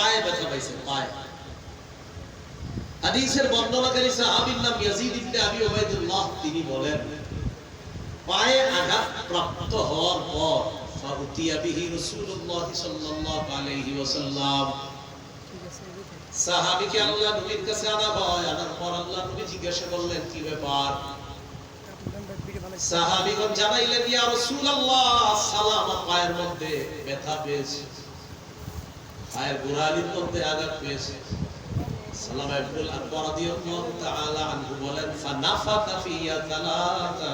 পায়ে ব্যথা পাইছে, পায়ে। হাদিসের বর্ণনাকারী সাহাবীর নাম ইয়াজিদ ইবনে আবি উবাইদুল্লাহ, তিনি বলেন, পায়ে আঘাত প্রাপ্ত হওয়ার পর, ফাউতিয়া বিহি রাসূলুল্লাহ সাল্লাল্লাহু আলাইহি ওয়াসাল্লাম। সাহাবীকে আল্লাহ নবীর কাছে আনা হয়, আনার পর আল্লাহ নবী জিজ্ঞাসা করলেন, কি ব্যাপার? সাহাবীগণ জানাইলেন, ইয়া রাসূলুল্লাহ, সালাম পায়ের মধ্যে ব্যথা পেয়েছে। পায়ের গোড়ালির মধ্যে আঘাত পেয়েছে। আকবর রাদিয়াল্লাহু তাআলা আনহু বলেন, ফানাফাতা ফিয়া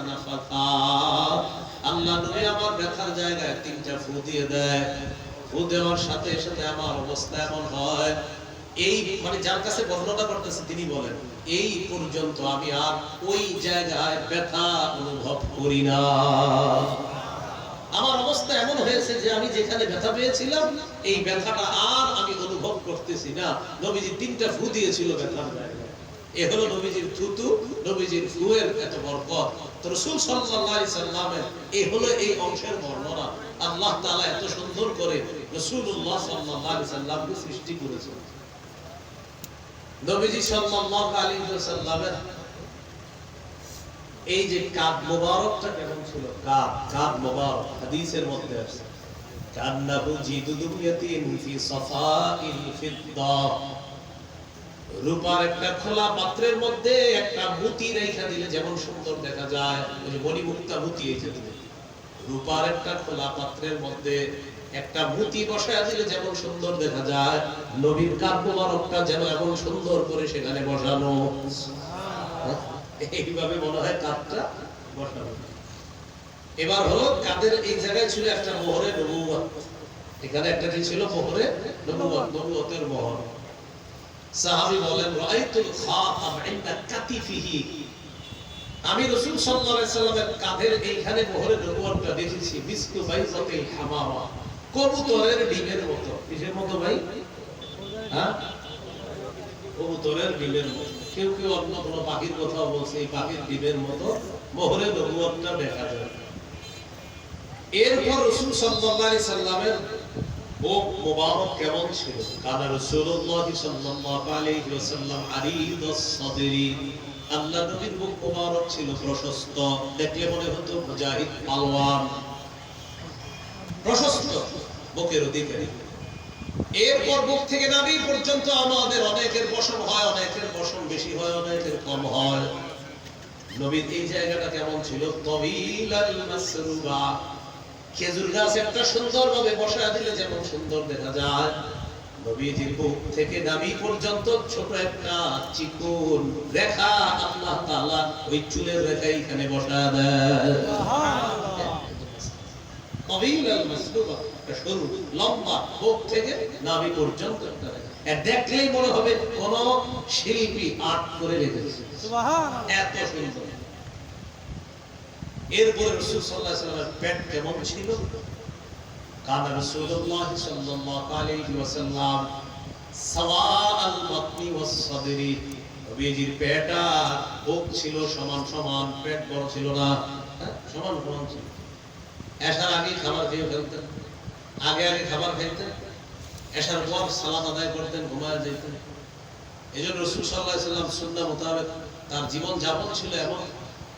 নাফাতাত আল্লাহ নবী আমার ব্যথার জায়গায় তিনটা ফু দিয়ে দেয়। ফু দেওয়ার সাথে সাথে আমার অবস্থা এমন হয়। এই মানে যার কাছে বর্ণনা করতেছে তিনি বলেন, এই পর্যন্ত আমি আর ওই জায়গায় ব্যথা অনুভব করি না। আমার অবস্থা এমন হয়েছে যে আমি যেখানে ব্যথা পেয়েছিলাম, এই ব্যথাটা আর আমি অনুভব করতেছি না। নবীজি তিনটা ফু দিয়েছিল ব্যথার এ হলো নবীজির থুতু, নবীজির ফুয়ের এত রাসূল সাল্লামের হলো এই অংশের বর্ণনা। আল্লাহ তাআলা এত সুন্দর করে রাসূলুল্লাহ সাল্লাল্লাহু আলাইহি সাল্লামকে সৃষ্টি করেছেন। নবীজি সাল্লাল্লাহু আলাইহি ওয়াসাল্লামের এই যে কাব মোবারকটা কেমন ছিল? কাব কাব মোবারক, হাদিসের মধ্যে আছে। জিদুদুমিয়াতিন ফি সাফাইল ফিদ্দা। রূপার একটা খোলা পাত্রের মধ্যে একটা মুতি রেখা দিলে যেমন সুন্দর দেখা যায়, ওই যে মুতি দিলে। রূপার একটা খোলা পাত্রের মধ্যে একটা মুতি বসায় দিলে যেমন সুন্দর দেখা যায়, নবীর যেন এমন সুন্দর করে সেখানে বসানো। এইভাবে মনে হয় বসানো। এবার হলো কাদের এই জায়গায় ছিল একটা মোহরে নবুয়ত এখানে একটা কি ছিল? মোহরে নবুয়ত মোহর। সাহাবী বলেন ইনদা কাতিফিহি। আমি রাসূল সাল্লাল্লাহু আলাইহি কাঁধের এইখানে মোহরে নবুয়তটা দেখেছি। বিস্কু বাইজাতিল হামামা কবুতরের ডিমের মতো। কিসের মতো ভাই? হ্যাঁ? কবুতরের ডিমের মতো। কেউ কেউ অন্য কোনো পাখির কথা বলছে, এই পাখির ডিমের মতো মোহরে নবুয়তটা দেখা যায়। এরপর রাসূল সাল্লাল্লাহু সাল্লামের বুক মোবারক কেমন ছিল? কানা রাসূলুল্লাহ সাল্লাল্লাহু আলাইহি ওয়াসাল্লাম আরিদাস সাদরি আল্লাহ নবীর বুক মোবারক ছিল প্রশস্ত, দেখলে মনে হতো মুজাহিদ পালোয়ান। প্রশস্ত, বুকের অধিকারী। এরপর বুক থেকে নাবি পর্যন্ত আমাদের অনেকের বসন হয়, অনেকের বসন বেশি হয়, অনেকের কম হয়। নবীর এই জায়গাটা কেমন ছিল? খেজুর গাছ একটা সুন্দরভাবে বসায় দিলে যেমন সুন্দর দেখা যায়। নবীজির বুক থেকে পর্যন্ত ছোট একটা চিকন রেখা আল্লাহ তাআলা ওই চুলের রেখা এখানে বসায় দেয়। সরু লম্বা বুক থেকে নাভি পর্যন্ত একটা রেখা। এর দেখলেই মনে হবে কোন শিল্পী আর্ট করে রেখেছে এত সুন্দর। এরপরে রাসূল সাল্লাল্লাহু আলাইহি ওয়াসাল্লামের পেট কেমন ছিল? কানা রাসূলুল্লাহ সাল্লাল্লাহু আলাইহি ওয়াসাল্লাম সাওয়া আল ওয়াস সাদরি। নবীজির পেট বুক ছিল সমান সমান পেট বড় ছিল না হ্যাঁ, সমান সমান ছিল। এসার আগে খাবার খেয়ে ফেলতেন, আগে আগে খাবার খাইতেন, এসার পর সালাত আদায় করতেন, ঘুমায় যেতেন এই জন্য রসুল সাল্লাম সুন্না মোতাবেক তার জীবন যাপন ছিল এমন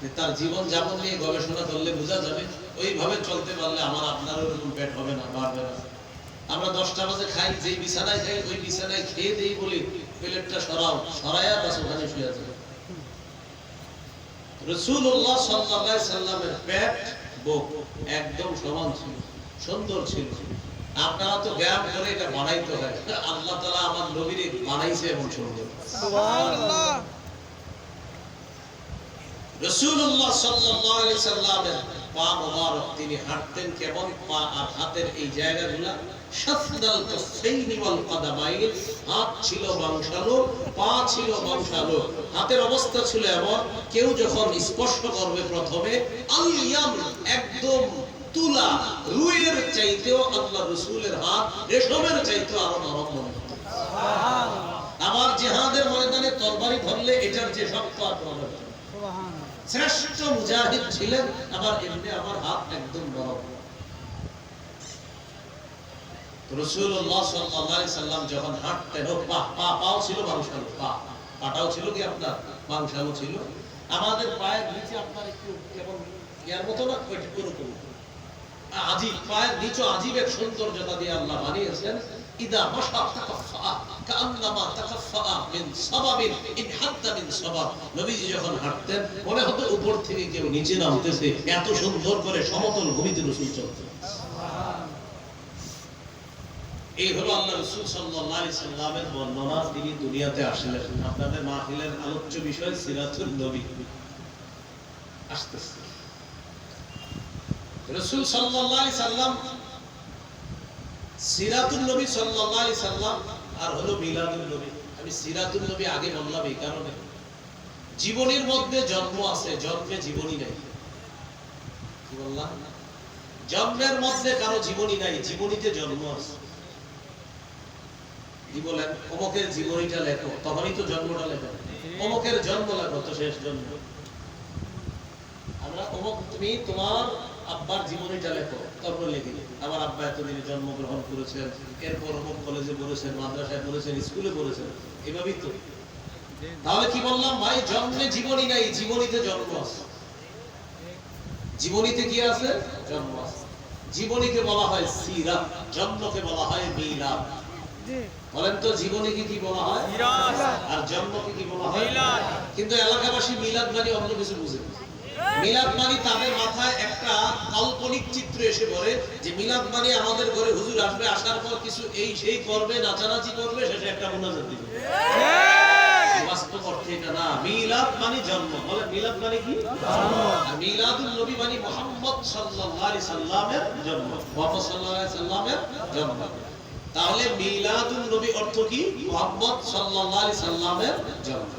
যে তার জীবন যাপন নিয়ে গবেষণা করলে বোঝা যাবে, ওইভাবে চলতে পারলে আমার আপনারও এরকম পেট হবে না, বাড়বে না। আমরা দশটা বাজে খাই, যেই বিছানায় খাই ওই বিছানায় খেয়ে দেই বলি প্লেটটা সরাও, সরাইয়া বাস ওখানে শুয়ে যাবে রসুল্লাহ সাল্লাহ সাল্লামের পেট বুক একদম সমান ছিল সুন্দর ছিল। আপনারা তো ব্যায়াম করে এটা বানাইতে হয়। আল্লাহ তালা আমার নবীর বানাইছে এমন সুন্দর। রসুল্লাহ সাল্লাল্লাহু সাল্লামের পা মোবারক তিনি হাঁটতেন কেবল পা আর হাতের এই জায়গাগুলা? শাফদাল কাফাইনি ওয়াল কাদামাইন হাত ছিল মাংসালো পা ছিল মাংসালো হাতের অবস্থা ছিল এমন কেউ যখন স্পর্শ করবে প্রথমে আলিয়াম একদম তুলা রুইয়ের চাইতেও আল্লাহ রসুলের হাত রেশমের চাইতেও আরও নরম মনে আবার জেহাদের ময়দানে তরবারি ধরলে এটার যে শক্ত শ্রেষ্ঠ মুজাহিদ ছিলেন আবার এমনি আমার হাত একদম নরম। রসুল্লাহ সাল্লাম যখন পা, পাও ছিল পা পাটাও ছিল কি আপনার? ছিল। আমাদের পায়ের নিচে আপনার একটু কেমন ইয়ার মতো না মিন হতো উপর থেকে এত সুন্দর করে সমতল ভূমিতে রাসূল চলতেন। এই হলো আল্লাহ রসুল আলাইহি সাল্লামের বর্ণনা, তিনি দুনিয়াতে আসলেন আপনাদের মাহফিলের আলোচ্য বিষয় সিরাতুল নবী। আসতেছে। রসুল আলাইহি সাল্লাম সিরাতুল নবী আলাইহি সাল্লাম আর হলো মিলাদুল নবী। আমি সিরাতুল নবী আগে বললাম এই কারণে। জীবনের মধ্যে জন্ম আছে, জন্মে জীবনী নাই। কি বললাম? জন্মের মধ্যে কারও জীবনী নাই, জীবনীতে জন্ম আছে। কি বলেন অমকের জীবনীটা লেখো, তখনই তো জন্মটা লেখো। অমকের জন্ম লেখো, তো শেষ জন্ম। আমরা অমক, তুমি তোমার আব্বার জীবনীটা লেখো তারপর লিখি। আমার আব্বা এতদিনে জন্মগ্রহণ করেছেন, এরপর অমুক কলেজে পড়েছেন, মাদ্রাসায় পড়েছেন স্কুলে পড়েছেন, এভাবেই তো। তাহলে কি বললাম, ভাই, জন্মে জীবনী নাই, জীবনীতে জন্ম আছে। জীবনীতে কি আছে? জন্ম আছে। জীবনীকে বলা হয় সিরাত জন্মকে বলা হয় মিলাদ বলেন তো জীবনীকে কি কি বলা হয়? আর জন্মকে কি বলা হয়? কিন্তু এলাকাবাসী মিলাদ মানে অন্য কিছু বুঝে মিলাদ মানে তাদের মাথায় একটা কাল্পনিক চিত্র এসে পড়ে যে মিলাদ মানে আমাদের ঘরে হুজুর আসবে আসার পর কিছু এই সেই করবে নাচানাচি করবে শেষে একটা মোনাজাত দিবে। বাস্তব অর্থে এটা না। মিলাদ মানে জন্ম। বলে মিলাদ মানে কি? মিলাদুল নবী মানে মুহাম্মদ সাল্লাল্লাহু আলাইহি সাল্লামের জন্ম। মুহাম্মদ সাল্লাল্লাহু আলাইহি সাল্লামের জন্ম। তাহলে মিলাদুন নবী অর্থ কি? মুহাম্মদ সাল্লাল্লাহু আলাইহি সাল্লামের জন্ম।